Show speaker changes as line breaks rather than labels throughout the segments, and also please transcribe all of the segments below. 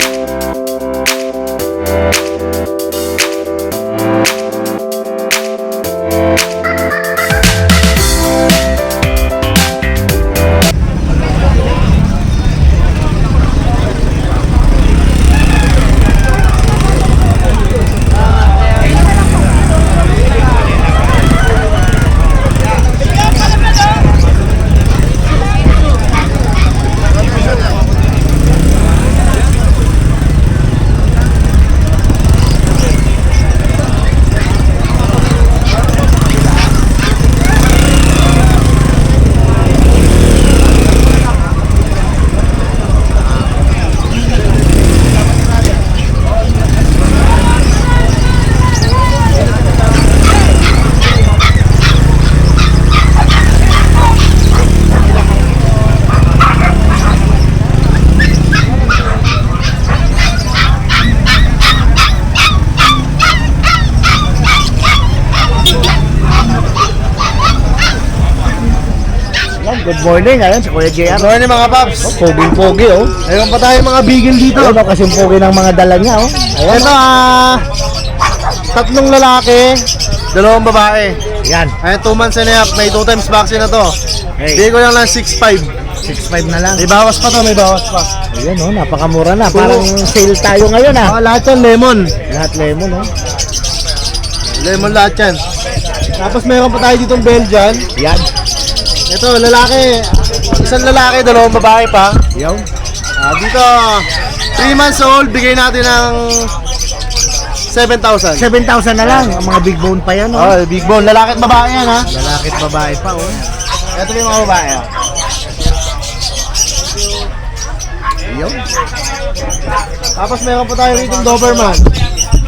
Yan, good morning. Ayan, si Kuya JR.
Good morning mga paps.
Oh, poging-pogi, oh.
Ayun pa tayo mga bigel dito.
Ayun, oh, kasi pogi ng mga dala niya, oh. Ayan,
Ito ah, tatlong lalaki, dalawang babae.
Yan,
Ayan, 2 months and a half, may 2 times vaccine na to.
Hey.
Bigay ko lang lang 6.5.
6'5 na lang.
May bawas pa to, may bawas pa.
Ayan, oh, napakamura na. Parang sale tayo ngayon, ah.
Ah, lahat yan lemon.
Lahat lemon, oh.
Lemon lahat yan. Tapos meron pa tayo ditong Belgian.
Yan.
Ito, lalaki. Isang lalaki, dalawang babae pa.
Yan.
Ah, dito, 3 months old, bigay natin ng 7,000.
7,000 na lang. Ang mga big bone pa yan, oh.
Oh, big bone. Lalaki at babae yan ha.
Lalaki at babae pa, oh.
Ito yung mga babae. oh.
Yan.
Tapos meron pa tayo rito yung Doberman.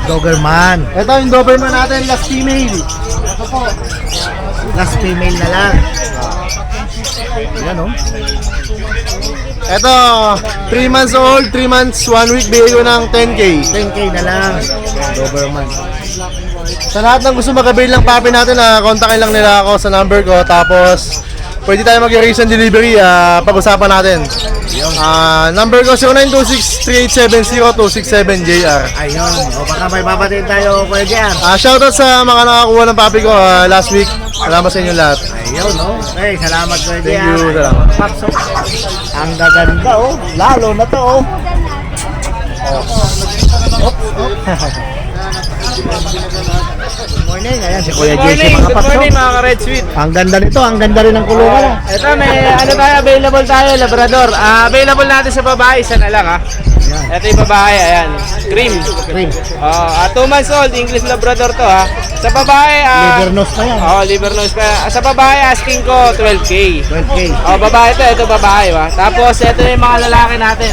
Doberman.
Ito yung Doberman natin, last female. Ito po.
Last female na lang. Yan, oh.
Ito, 3 months old, 3 months, 1 week, bigay ko ng 10k.
10K na lang. Doberman.
Sa lahat ng gusto mag-avail ng papi natin, na kontakin lang nila ako sa number ko. Tapos, pwede tayo mag-erase and delivery, ah, pag-usapan natin. Ah, number ko 0926-3870-267-JR.
Ayun. O baka may babatiin tayo, Kuya JR.
Ah, shoutout sa mga nakakuha ng papi ko ah, last week. Salamat sa inyo lahat.
Ayun, no? Okay, salamat Kuya JR.
Thank you, salamat.
Paps, oh. Ang gaganda, oh. Lalo na to, oh. Good morning. Ayan, si Kuya
Good
JC
morning,
mga
good
paps,
morning mga ka-Red Sweet.
Ang ganda nito, ang ganda rin ng kulungan, ah.
Ito may ano tayo, available tayo, Labrador. Ah, available natin sa babae, isa na lang ha.
Ayan.
Ito yung babae, ayan. Cream.
Cream.
Oh, ah, 2 months old, English Labrador to ha. Sa babae, ah,
Liver nose pa yan.
Oh, liver nose pa. Ah, Sa babae, asking ko 12k.
12K.
Oh, babae to, ito babae ha. Tapos ito yung mga lalaki natin.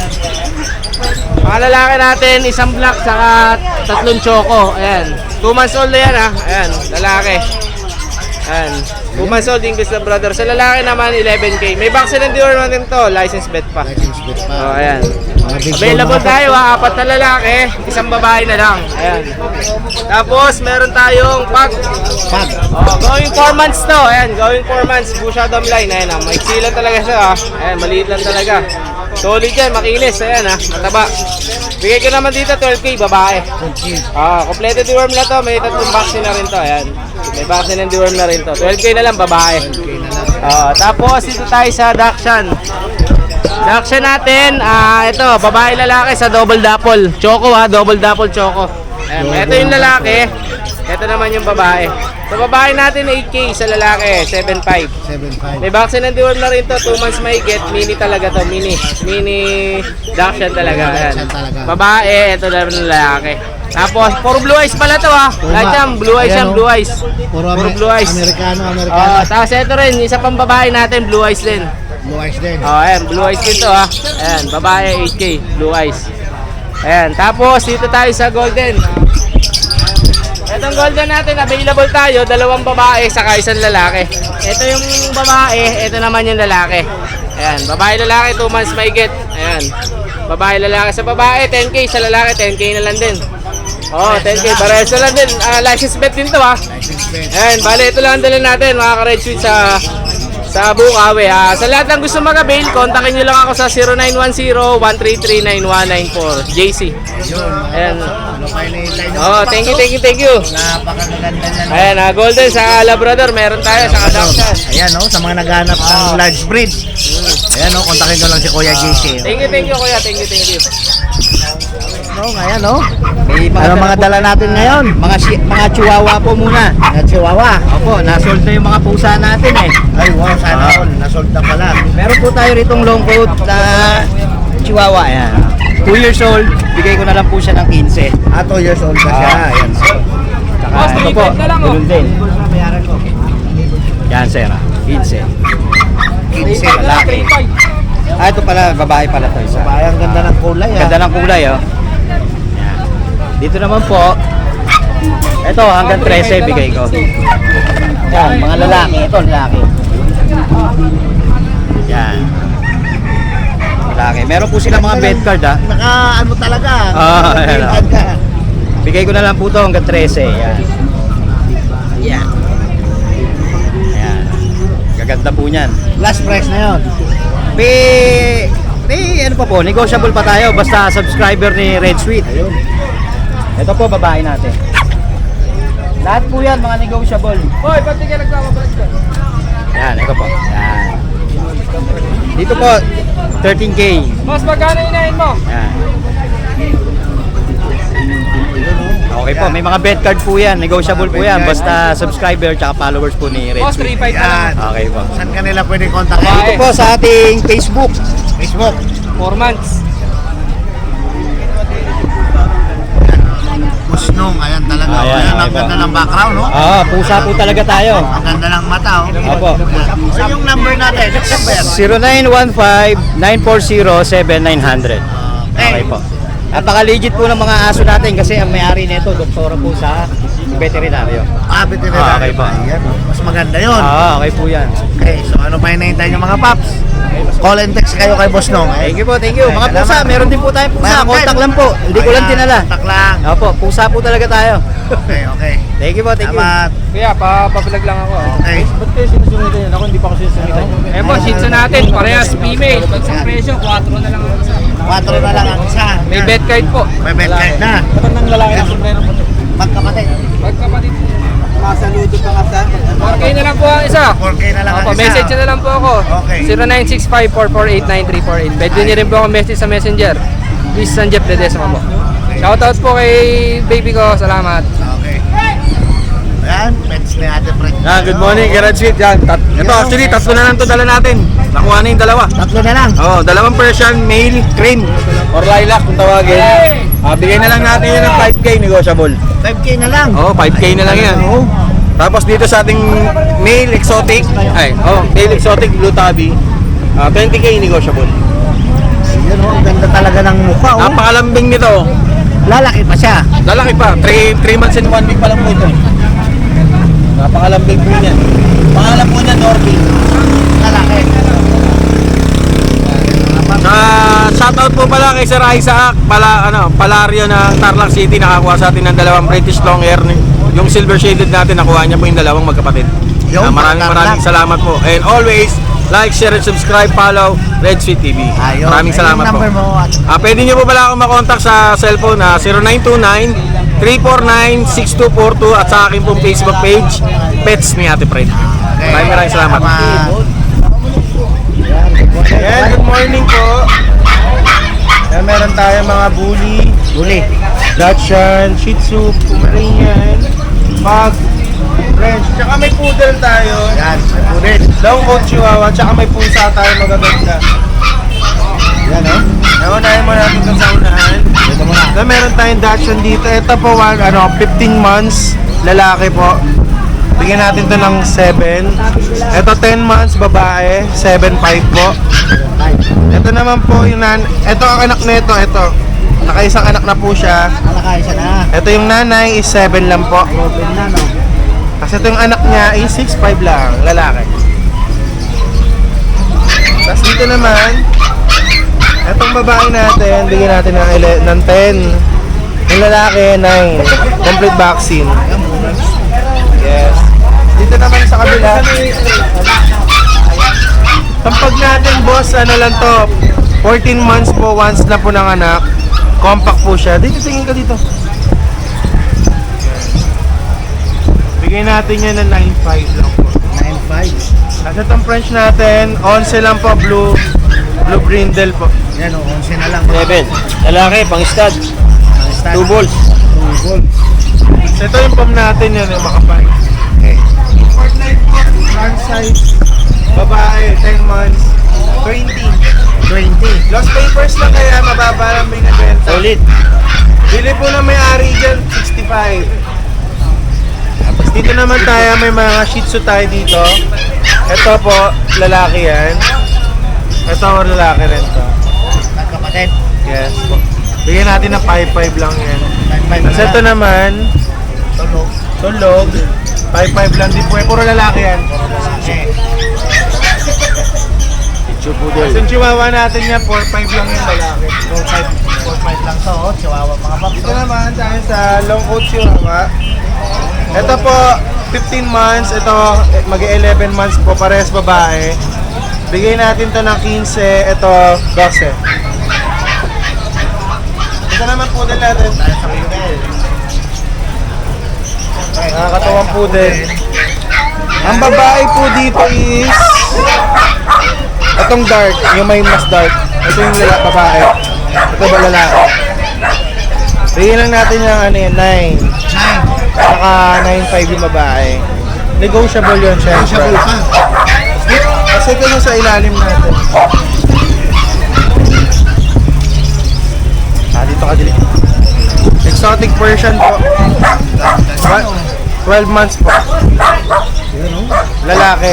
Mga lalaki natin, isang black saka tatlong choco. Ayan. 2 months old na yan ha. Ayan, lalaki. Ayan. 2 months old English Labrador. Sa lalaki naman, 11k. May vaccine and deworm natin to. License bet pa.
License bit pa.
Oh, ayan. Available tayo ha. Apat na lalaki, isang babae na lang. Ayan. Tapos, meron tayong pag
Pag.
Oh, going 4 months to. Ayan, going 4 months. Busha dam line. Ayan, ah. may silan talaga siya. Ah. Ayan, maliit lang talaga. Solid yan, makinis. Ayan, ah. mataba. Bigay ko naman dito 12k, babae.
12K.
Ah, kompleto deworm na to. May tatlong vaccine na rin to. Ayan. May vaccine and deworm na rin to. 12k na lang, babae.
12K na lang.
Ah, tapos, ito tayo sa Dakshan. Dakshan natin, ah, ito, babae lalaki sa double dapple. Choco ha, double dapple choco. Ayan, ito yung lalaki. Ito naman yung babae. Sa babae natin, 8K. Sa lalaki, 7.5.
7.5.
May vaccine and deworm na rin to. 2 months may get. Mini talaga to. Mini. Mini Dakshan talaga. Ayan.
Dakshan talaga.
Babae, ito naman yung lalaki. Tapos, puro blue eyes pala to ha. Lahat yan, blue eyes
Ayan,
yan,
oh.
blue eyes.
Puro,
Puro
Amer-
blue eyes.
Amerikano,
Oh,
Amerikano.
tapos ito rin, isa pang babae natin, blue eyes din.
Blue eyes din.
Oh, ayan, blue eyes dito ha. Ayan, babae 8K, blue eyes. Ayan, tapos dito tayo sa golden. Itong golden natin, available tayo, dalawang babae saka isang lalaki. Ito yung babae, ito naman yung lalaki. Ayan, babae lalaki, 2 months may get. Ayan, babae lalaki sa babae, 10K, sa lalaki, 10K na lang din. Oh, 10K, parehas na lang din. Ah, license bet din to ha.
License plate.
Ayan, bale ito lang ang dala natin mga ka-red sweet sa Sa Bukawi ha. Sa lahat ng gusto mag-avail, kontakin nyo lang ako sa 0910-133-9194. JC. Ayan.
Hinihintay nyo?
Oh, thank you, thank you, thank you.
Napakaganda niyan.
Ayan, ah, Golden sa Labrador, meron tayo sa Adoption.
Ayan oh, sa mga naghanap ng large breed. Ayan oh, kontakin ko lang si Kuya JC.
Thank you, thank you, kuya. Thank you, thank you.
Oh, ayan oh.
May mga
Ano mga dala natin ngayon?
mga shi- mga chihuahua po muna.
Mga chihuahua.
Opo, nasold na yung mga pusa natin eh.
Ay wow, sana
Ah.
all. Nasold na pala.
Meron po tayo ritong long coat na chihuahua. Ayan. 2 years old, bigay ko na lang po siya ng 15.
Ah, 2 years old na siya.
Ah.
Ayan.
Saka
Boss,
ito po,
na lang, oh.
ganun din. Yan, sir. ah, 15.
15.
Lalaki. Ah, ito pala, babae pala to isa.
Ay, ang ganda ng kulay ah.
Ganda ng kulay, oh. Dito naman po, ito hanggang 13 bigay ko. Yan, mga lalaki. Ito, lalaki. Yan. Lalaki. Meron po silang mga bed card, ah.
Naka ano talaga.
Ah, ayan,
ka.
Bigay ko na lang po to hanggang 13. Yan. Yan. Yan. Gaganda po niyan.
Last price na yun.
May, may ano pa po, negotiable pa tayo basta subscriber ni Red Sweet.
Ayun.
Ito po babae natin. Lahat po yan mga negotiable.
Boy, pati ka nagpapabalik ka.
Yan, ito po. Yan. Dito po, 13K.
Boss, magkano inahin mo?
Yan. Okay po, may mga bet card po yan. Negotiable po yan. Basta subscriber tsaka followers po ni Red
Boss,
Sweet.
3.5 na lang.
Yan.
Okay po.
Saan kanila pwede kontakin?
Babae.
Ito po sa ating Facebook.
Facebook.
4 months.
Musnong. Ayan talaga.
Ayan,
Ayan, ang ganda ng background, no?
Ah, pusa po talaga tayo.
Ang ganda ng mata, oh.
Opo.
So, yung number natin, ano ba yan?
0915-940-7900. Okay po. Napaka-legit po ng mga aso natin kasi ang may-ari nito, doktora po sa veterinaryo.
Ah, veterinary.
Ah, okay po.
Ayan. Mas maganda yun.
Ah, okay po yan.
Okay, so ano pa hinihintay nyo mga paps? Call and text kayo kay Boss Nong. Eh.
Thank you po, thank you. Mga pusa, meron din po tayong pusa. Contact lang po. Hindi ko lang tinala.
Contact lang.
Opo, pusa po talaga tayo.
Okay, okay.
Thank you po, thank you.
Salamat.
Kuya, papabalag lang ako.
Okay.
Ba't kayo sinusungitan yan? Ako hindi pa ako sinusungitan.
Eh po, shih natin, parehas female. Pag sa presyo, 4 na lang ako sa.
4 na lang ang isa.
May bed card po.
May bed card na.
Matandang lalaki ng sombrero po.
Magkapatid.
Magkapatid.
Masaludo pa nga sa
4K na lang po ang isa.
4K na lang ang
Opo,
isa.
message nyo na lang po ako.
Okay.
0965-448-9348. Pwede nyo rin po ako message sa messenger. Please, San Jeff Ledesma po. Shoutout po kay baby ko. Salamat.
Ayan, pets ni Ate Fred.
Yan, good morning, Garage Sweet. Yan, tat ito actually, tatlo na lang to dala natin. Nakuha na yung dalawa.
Tatlo na lang.
Oh, dalawang Persian, male, cream, or lilac kung tawagin. Ah, bigay na lang natin yun ng 5K negotiable.
5K na lang.
Oh, 5K na lang yan.
Oo.
Tapos dito sa ating male exotic, ay, oh, male exotic blue tabby, ah, 20K negotiable.
Yan oh, ang ganda talaga ng mukha oh.
Napakalambing nito.
Lalaki pa siya.
Lalaki pa, 3 3 months and 1 week pa lang po ito. Napakalambing po niyan. Pangalan po niya Norby.
Lalaki.
Sa shoutout po pala kay Sir Isaac, pala ano, Palario ng Tarlac City nakakuha sa atin ng dalawang British long hair. Yung silver shaded natin nakuha niya po yung dalawang magkapatid.
Yung
Ah, maraming maraming salamat po. And always like, share, and subscribe, follow Red Sweet TV.
Ayun.
Maraming salamat po.
mo.
Ah, pwede niyo po pala ako makontak sa cellphone na 0929 349-6242 at sa akin pong Facebook page, Pets ni Ate Fred. Maraming maraming salamat. Ayan, good morning po. Ayan, meron tayo mga bully,
Uli.
Dachshund, Shih Tzu, Pomeranian, Pug, French. Tsaka may poodle tayo.
Yan, may pulis.
Long coat Chihuahua. Tsaka may pusa tayo magaganda.
Yan oh.
Naunahin mo natin sa unahan. Na meron tayong Dachshund dito. Ito po, one, ano, 15 months, lalaki po. Bigyan natin to ng 7. Ito 10 months, babae, 7.5 po. Ito naman po yung nan... Ito ang anak nito, ito. Nakaisang anak na po siya.
Siya na.
Ito yung nanay is 7 lang po.
Open na no.
Kasi ito yung anak niya is 6'5 lang, lalaki. Tapos dito naman, itong babae natin, bigyan natin ng, ele- ng 10. Yung lalaki, 9. Complete vaccine. Yes. Dito naman sa kabila, Tampag natin boss, ano lang to, 14 months po, once na po ng anak. Compact po siya. Dito, tingin ka dito. Bigay natin yan ng 9.5 lang po.
9.5.
Kasi itong French natin, 11 lang po, blue, blue brindle po.
Yan o, 11 na lang.
7. Lalaki, pang stud.
Ang stand.
2 balls.
2 volts.
So, ito yung pom natin yan, yung makapal.
Okay.
Fortnite po, front side, babae, 10 months, 20.
20.
Lost papers lang kaya mababa lang may nabenta.
Solid.
Bili po na may-ari dyan, 65. Tapos dito naman tayo, may mga shih tzu tayo dito. Ito po, lalaki yan. Ito, lalaki rin to.
Magkapatid.
Yes po. Bigyan natin ng 5-5 lang yan.
9.5
Tapos ito naman,
Tulog.
tulog. 5-5 lang din po. Eh, puro lalaki yan.
Okay.
Tapos yung chihuahua natin yan, 4-5 lang yung lalaki.
4.5 4.5 lang to, oh. Chihuahua mga paps.
Dito naman tayo sa long coat chihuahua. Ito po, 15 months. Ito, mag-11 months po. Parehas babae. Bigay natin to ng 15. Ito, 12. Ito naman poodle natin.
Tayo sa poodle.
Nakakatawang poodle. Ang babae po dito is itong dark, yung may mas dark. Ito yung lala, babae. Ito ba lalaki? Bigyan lang natin yung ano yun, 9.
9.
Saka 9.5 yung babae. Negotiable yun, syempre.
Negotiable pa.
Kasi ito yung sa ilalim natin. Ka dili. Exotic Persian po. Twa- 12 months po. Lalaki.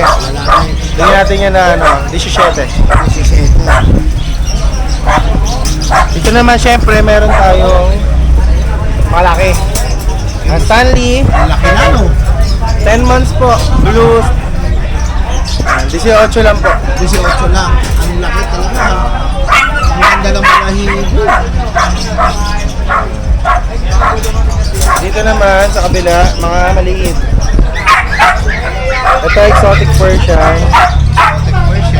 Bigyan natin yan na ano, 17.
17.
Dito naman syempre meron tayong malaki. Ang Stanley,
Ang laki na, no?
10 months po. Blue. Ah, 18 lang po.
18 lang. Ang laki talaga. Ganda ng mga hibo.
Dito naman sa kabila, mga maliit. Ito exotic Persian.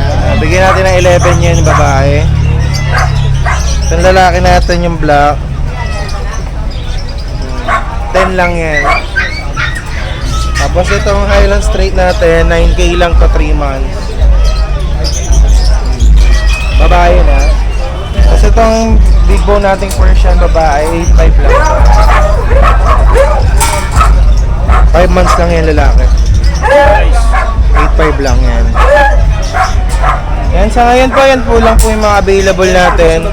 Ah, bigyan natin ng 11 yan babae. Itong lalaki natin yung black. Hmm, 10 lang yan. Tapos itong Highland Straight natin, 9k lang to 3 months. Babae na. Tapos itong big bone nating Persian babae, 8.5 lang. 5 months lang yan lalaki. 8.5 lang yan. Yan, sa ngayon po, yan po lang po yung mga available natin.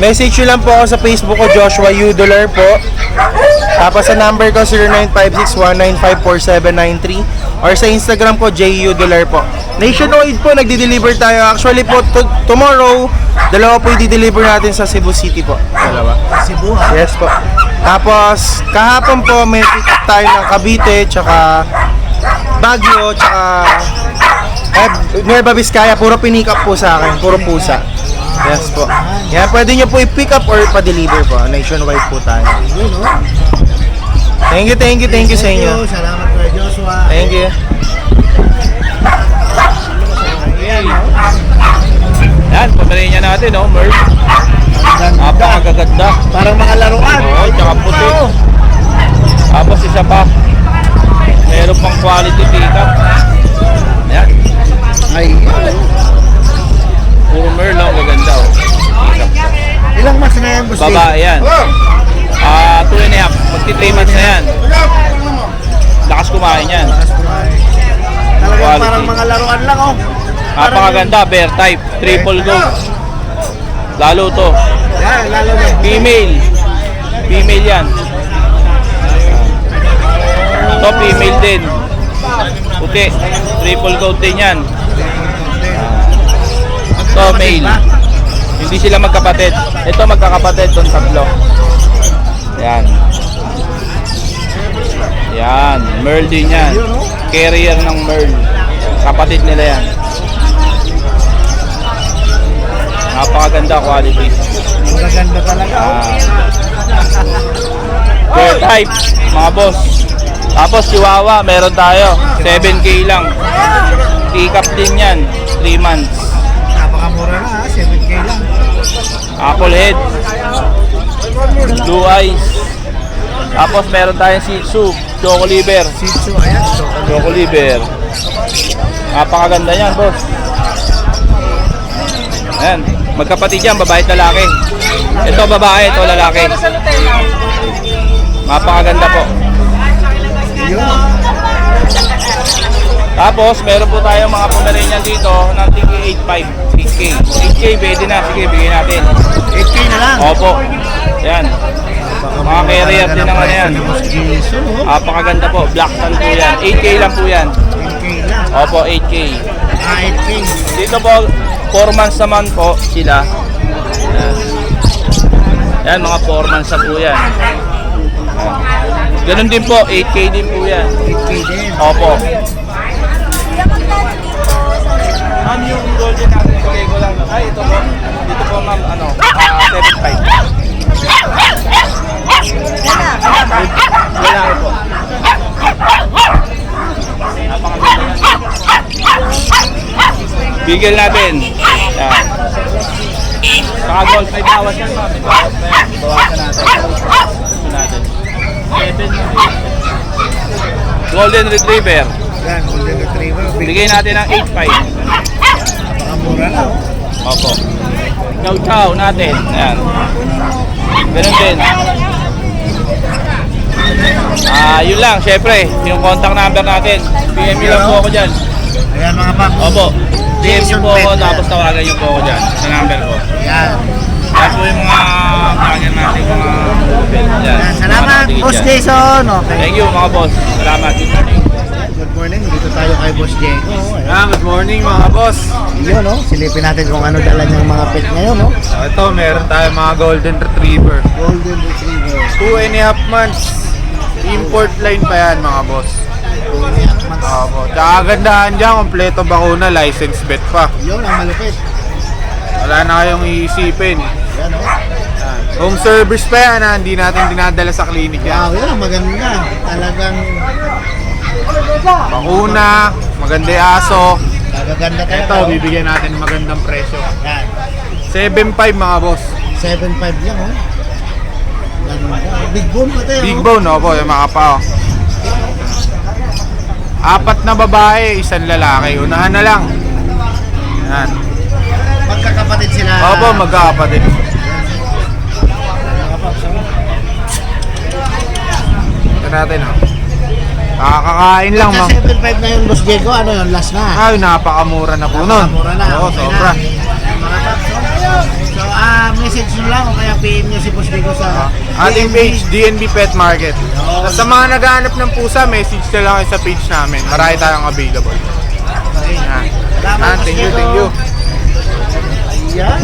Message nyo lang po ako sa Facebook ko, Joshua Udolar po. Tapos sa number ko, 0956-1954793. Or sa Instagram ko, J Udolar po. Nationwide po, nagdi-deliver tayo. Actually po, to- tomorrow, dalawa po i-deliver natin sa Cebu City po. Dalawa.
Cebu, ha?
Yes po. Tapos, kahapon po may pick up tayo ng Cavite, tsaka Baguio, tsaka eh, Nueva Vizcaya. Puro pinick up po sa akin. Puro pusa. Yes po. Yan, pwede nyo po i-pick up or pa-deliver po. Nationwide po tayo.
Yun, oh.
Thank you, thank you, thank you sa inyo.
Salamat.
Thank you.
Yan, pamilya natin, oh, Merv.
Ang ganda.
Napakagaganda.
Parang mga laruan.
Oo, tsaka puti. Tapos isa pa, meron pang quality pickup. Yan,
Ay,
puro Merl, oh, gaganda, oh.
Ilang mas na yan, boss?
Babae yan. Ah, two and a half. Magti 3 months na yan. Lakas kumain yan.
Talagang
Quality.
parang mga laruan lang, oh.
Napakaganda, bear type, triple go. Lalo to.
Yan, lalo na.
Female. Female yan. Ito female din. Puti. Triple coat din yan. Ito male. Hindi sila magkapatid. Ito magkakapatid tong tatlo. Yan. Yan. Merl din yan. Carrier ng Merl. Kapatid nila yan. Napakaganda quality.
Ang gaganda talaga.
Ah. Bear type, mga boss. Tapos Chihuahua, meron tayo. 7K lang. Pick up din yan. 3 months.
Napakamura na ha, 7K lang.
Apple head. Blue eyes. Tapos meron tayong Shih Tzu, Choco Liver.
Shih Tzu, ayan.
Choco Liver. Napakaganda yan, boss. Ayan, magkapatid yan, babae at lalaki. Ito babae, ito lalaki. Napakaganda po. Tapos, meron po tayong mga Pomeranian dito ng tiki 8.5, 6K. 8K, pwede na. Sige, bigyan natin.
8K na lang.
Opo. Yan. Mga carrier din ano yan.
Jason, oh.
Napakaganda po. Black tan po yan. 8K lang po yan.
10K lang.
Opo, 8K.
Ah, 8K.
Dito po, 4 months naman po sila. Yan. Yan, mga 4 months na po yan. Ganun din po, 8K din po yan.
8K din.
Opo. Ma'am, yung golden natin, ko lang. Ay, ito po. Dito po, ma'am, ano, ah, 7.5. Lalaki po. Yan. Bigel natin. Yan. Saka gold, may bawas yan. May bawas na yan. Bawasan natin. Ito natin. 7 Golden Retriever.
Yan, Golden Retriever. Big.
Bigay natin ng 8.5.
Napakamura na, oh.
Opo. Chow chow natin. Ayan. Ganun din. Ah, yun lang. Syempre, yung contact number natin. PM nyo lang po ako dyan.
Ayan mga pang.
Opo. PM nyo po ako tapos tawagan nyo po ako dyan sa number ko.
Yan.
Yan po yung mga vlogger natin, mga yan.
Yan. Salamat,
Mga
Boss. Jason. Okay.
Thank you mga boss. Salamat. Good morning.
Good morning. Dito tayo kay Boss. Ayan.
Ah, good morning mga boss.
Yun, no? Silipin natin kung ano dala niyang mga pet ngayon, no?
So, ito, meron tayong mga golden retriever.
Golden Retriever.
Two and a half months. Import line pa yan mga boss. Opo. Tsaka gandahan dyan, kompleto bakuna, license vet pa.
Yun, ang malupit.
Wala na kayong iisipin.
Yan, no?
Home service pa yan ha, hindi natin dinadala sa clinic yan.
Wow, yan ang maganda. Talagang
Bakuna, maganda yung aso.
nagaganda talaga.
Ito,
oh.
bibigyan natin ng magandang presyo.
Yan.
7.5 mga boss.
7.5 lang, oh. Big bone pa tayo.
Big bone, no po, yung mga pa. oh. Apat na babae, isang lalaki. Unahan na lang. Yan.
Magkakapatid sila.
Opo, magkakapatid. Ito natin, oh. Nakakakain lang, ma'am.
7.5 na yun, Boss Diego, ano yun, last na.
Ay, napakamura na po nun.
Mura na.
Oo,
okay
sobra.
Na. Mga paps, oh. Ah, message nyo lang o kaya PM nyo si Boss Diego sa
Ating
DNB.
page, DNB Pet Market. Tapos sa mga naghahanap ng pusa, message na lang kayo sa page namin. Marami tayong available.
Okay.
Yan.
Salamat,
Ah,
Boss
thank you,
Diego.
thank you.
Ayan.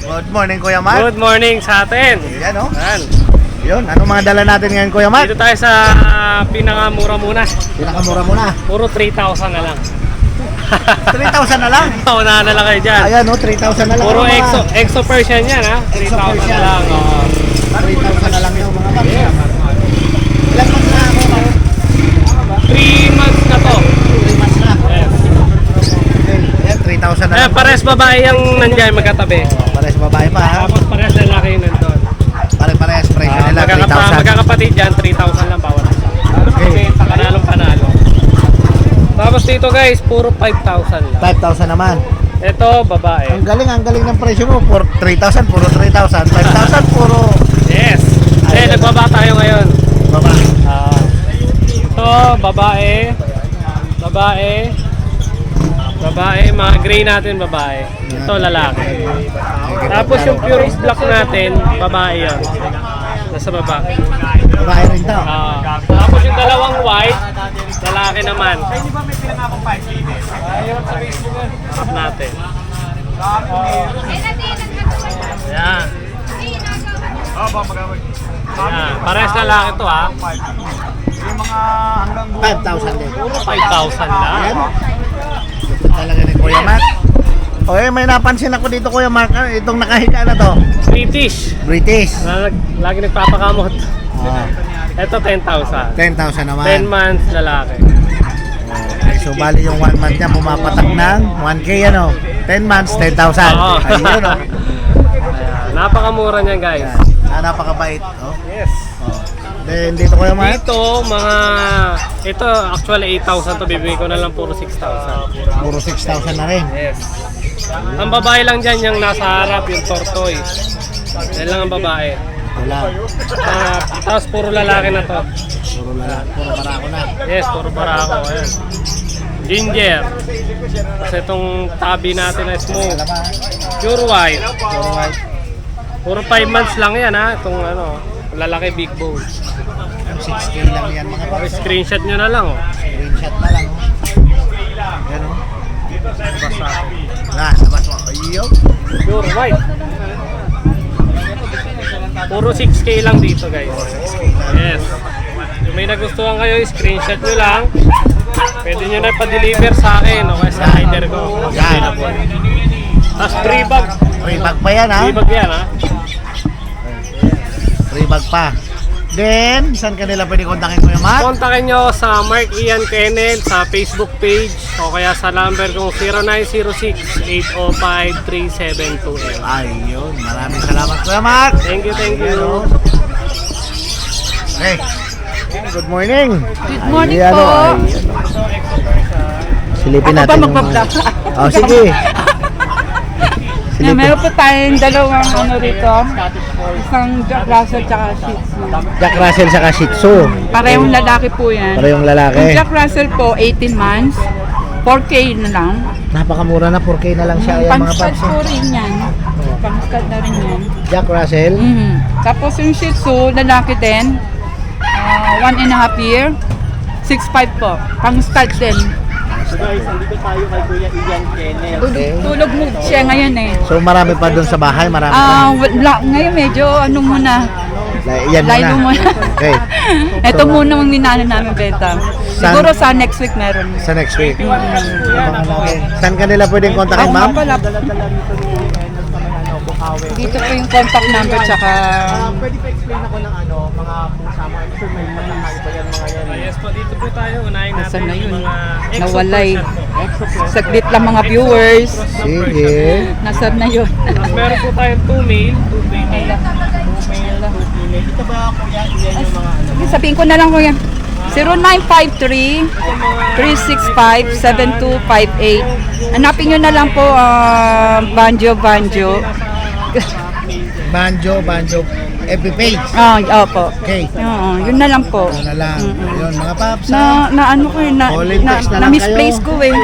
Good morning, Kuya Mark.
Good morning sa atin.
Yan, oh.
Yan.
Yun, ano mga dala natin ngayon, Kuya Mark?
Dito tayo sa ah, pinakamura muna.
Pinakamura muna.
Puro 3,000 na lang.
3,000 na lang.
Unahan na lang kayo dyan.
Ayan, oh, 3,000 na lang.
Puro
mga-
exo, exo Persian yan ha. 3,000 na lang. oo.
3,000 na lang yung mga paps. Ilan months na ako?
3 months na to.
3 months na. Ayan, 3,000 na
Eh,
lang.
pares babae yung nandyan magkatabi.
Pares babae pa, ha?
Tapos pares lalaki yung magkakapa,
3,000.
magkakapatid dyan, 3,000 lang bawat isa.
Okay.
Panalong panalo. Tapos dito guys, puro 5,000 lang.
5,000 naman.
Ito, babae.
Ang galing, ang galing ng presyo mo. For 3,000, puro 3,000. 5,000, puro
Yes. Eh, nagbaba tayo ngayon.
babae.
Ah, ito, babae. Babae. Babae, mga gray natin babae. Ito, lalaki. Tapos yung pure black natin, babae yun. Nasa baba.
Babae rin daw.
Ah, tapos yung dalawang white, lalaki naman. Ayun sa Facebook. Harap natin. Ayan. Ayan. Parehas lalaki to ha.
5,000 din.
Puro 5,000 lang.
Ayan. Ito talaga ni Kuya Okay, may napansin ako dito Kuya Mark. ah, Itong nakahiga na to.
British.
British.
Na, lagi nagpapakamot.
Oh,
Ito 10,000.
10,000 naman.
10 months lalaki.
Okay, so bali yung 1 month niya pumapatak ng 1K ano. 10 months, 10,000.
Oo.
Ayun.
Ayan, napakamura niyan guys.
Yan. Ah, napakabait. Oh.
Yes.
Oh. Then dito ko naman.
Dito, mga, ito actually 8,000 to bibigay ko na lang puro 6,000.
Puro 6,000 na rin.
Yes. Ang babae lang dyan, yung nasa harap, yung tortoise. Yan lang ang babae.
Wala.
Ah, tapos puro lalaki na to.
Puro lala. Puro barako na.
Yes, puro barako. Ayan. Ginger. Tapos itong tabi natin na smoke. Pure white.
Puro white.
Puro 5 months lang yan ha. Itong ano, lalaki big bone.
6K lang yan mga paps.
Screenshot nyo na lang oh.
Screenshot na lang. Oh.
Puro 6K lang dito guys. Yes. Kung may nagustuhan kayo, screenshot nyo lang. Pwede nyo na pa-deliver sa akin o kaya sa rider ko.
Yan.
Tapos free bag.
Free bag pa yan ha.
Free bag yan ha.
Free bag pa. Then, saan kanila pwede kontakin ko yung Mark?
Kontakin nyo sa Mark Ian Kennel sa Facebook page o kaya sa number kong 0906-805-3728.
Ayun, maraming salamat Kuya Mark.
Thank you, thank you.
Okay. Good morning.
Good morning
Ayan,
po.
oh, ay, Silipin
Ako ba
natin yung...
magbablog?
Oh, sige.
Na, meron po tayong dalawang ano rito. Isang Jack Russell tsaka Shih Tzu.
Jack Russell sa Shih Tzu.
Parehong lalaki po yan.
Parehong
Yung
lalaki.
Jack Russell po, 18 months. 4K na lang.
Napakamura na, 4K na lang siya. Ayan mga
Pang-stud
paps.
po rin yan. Pang-stud na rin yan.
Jack Russell.
Mhm. Tapos yung Shih Tzu, lalaki din. Ah, one and a half year. 6'5 po. Pang-stud din.
Guys, andito tayo kay Kuya Ian Kennel.
Okay.
Tulog mo siya ngayon eh.
So marami pa doon sa bahay, marami
Ah,
pa.
wala, ngayon medyo ano muna.
Yan
Lalo
muna.
muna.
Okay.
Ito muna ang minano namin benta. Siguro sa next week meron.
Sa next week. Abangan natin. Saan kanila pwedeng kontakin,
Ako
ma'am?
nga pala. Dito po yung contact number tsaka
Pwede pa explain ako ng ano, mga pusa mo. I'm sure may matatahay pa yan mga yan.
Yes po, dito po tayo. Unahin natin
Nasaan na yun?
yung mga
nawalay. Saglit lang mga viewers.
Sige.
Nasaan na yun?
Meron po tayong 2 male, 2 female.
Ito ba Kuya Ian yung mga ano?
Sabihin ko na lang kuya. 0953-365-7258 Hanapin nyo na lang po ah, Banjo Banjo.
Banjo, banjo. FB page.
Ah, opo.
Okay.
Oo, yun na lang po.
Ano na lang. Ayun, mga paps. ha?
Na, na ano ko eh, na,
Calling
na,
text na
na,
lang
misplace
kayo.
ko eh.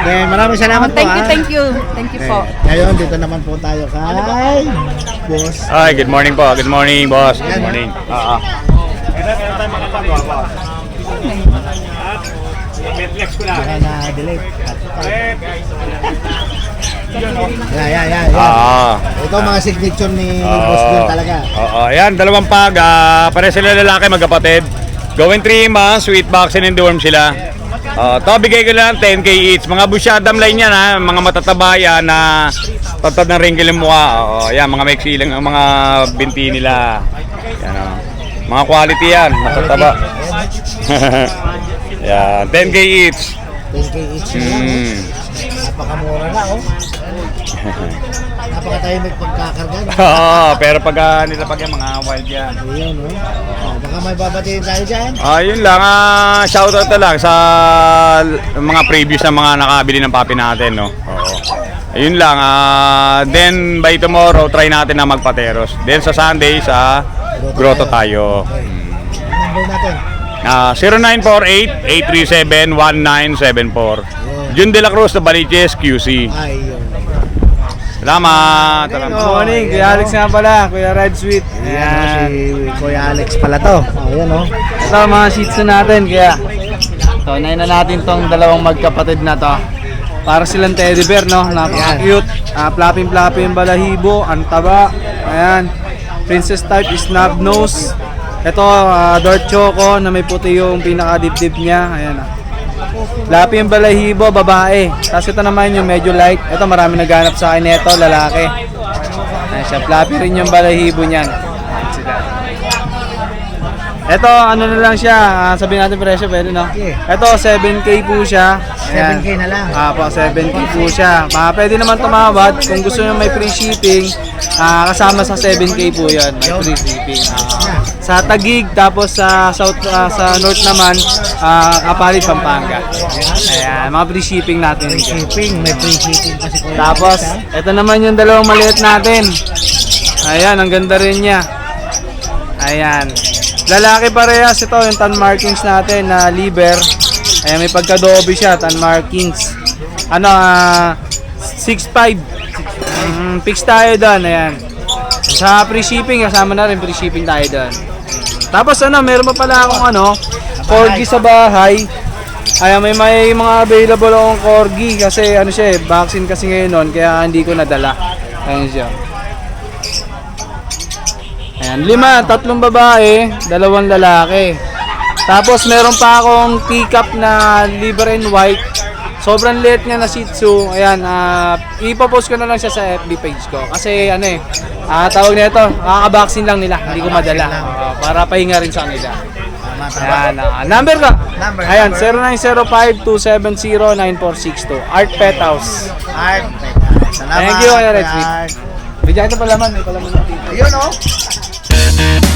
Okay, maraming salamat
Oh, thank
po.
you,
ha?
thank you. Thank you po.
Ngayon, dito naman po tayo kay Boss.
Hi, good morning po. Good morning, boss. Good morning. Ah, ah.
Baka na-delete. Yeah, yeah, yeah. yeah.
Ah,
Ito mga signature ni
ah.
Boss Jun talaga.
Oo, ayan, dalawang pag. Ah, pare sila lalaki magkapatid. Going 3 months, sweet vaccine and dorm sila. Ah, to bigay ko lang 10k each. Mga busyadam line yan ha, mga matataba yan na tatad ng wrinkle yung mukha. Oo, ayan, mga maiksi lang ang mga binti nila. Yan oh. Mga quality yan, matataba. yan, 10k each.
10k each na lang.
Mm.
Napakamura na, oh. Napakatahimik pagkakarga. no?
Oo, pero pag uh, nilapag yan, mga wild yan.
Ayun, oh. Oh, Baka may babatiin tayo dyan.
Ah, yun lang. Ah, shoutout na lang sa l- mga previous na mga nakabili ng papi natin, no. Oo. Ayun lang. Ah, then by tomorrow try natin na magpateros. Then sa Sunday sa Grotto tayo.
Okay. Ang number natin.
Ah, 0948-837-1974. Jun De La Cruz na Baliches, QC.
Ayun.
Salamat.
Good
Salamat.
morning, Kuya Alex nga pala, Kuya Red Sweet.
Ayan,
Ayan.
si Kuya Alex pala to. Ayan, oh.
Ito ang mga shih tzu natin, kaya. So, unahin na natin tong dalawang magkapatid na to. Para silang teddy bear, no? Napaka-cute. Uh, flapping-flapping yung balahibo, ang taba. Ayan. Princess type snub nose. Ito, uh, dark choco na may puti yung pinaka-dibdib niya. Ayan. ah. Flappy yung balahibo, babae. Tapos ito naman yung medyo light. Ito, marami naghanap sa akin nito, lalaki. Ayan siya, flappy rin yung balahibo niyan.
Ito, ano na lang siya, ah, sabihin natin presyo, pwede no? Ito, 7K po siya. Ayan.
7K na lang.
Ah, po, 7K po siya. Ah, pwede naman tumawad kung gusto nyo may free shipping. Ah, kasama sa 7K po 'yan, may free shipping. Ah, sa Tagig tapos sa South ah, sa North naman, ah, Apalit Pampanga. Ayan, mga free shipping natin.
Free shipping, may free shipping kasi kuya.
Tapos, ito naman yung dalawang maliit natin. Ayan, ang ganda rin niya. Ayan. Lalaki parehas ito, yung tan markings natin na liver. Ayan, may pagka-dobe siya, tan markings. Ano, ah, 6'5". Mm, fix tayo doon, ayan. Sa free shipping, kasama na rin free shipping tayo doon. Tapos ano, meron pa pala akong ano, corgi sa bahay. Ayan, may, may mga available akong corgi kasi ano siya eh, vaccine kasi ngayon nun, kaya hindi ko nadala. Ayan siya. Ayan, lima, tatlong babae, dalawang lalaki. Tapos meron pa akong teacup na liver and white. Sobrang liit niya na Shih Tzu. Ayan, ah ipopost ko na lang siya sa FB page ko. Kasi ano eh, ah tawag nito, kakabaksin lang nila. Hindi ko madala. Ah, para pahinga rin sa kanila. Ayan, ah, number ka.
Number,
Ayan,
number.
0905-270-9462. Art Pet House.
Art. Salamat.
Thank you, Kuya Red Sweet. Bigyan ito palaman, may palaman natin.
Ayun oh. Música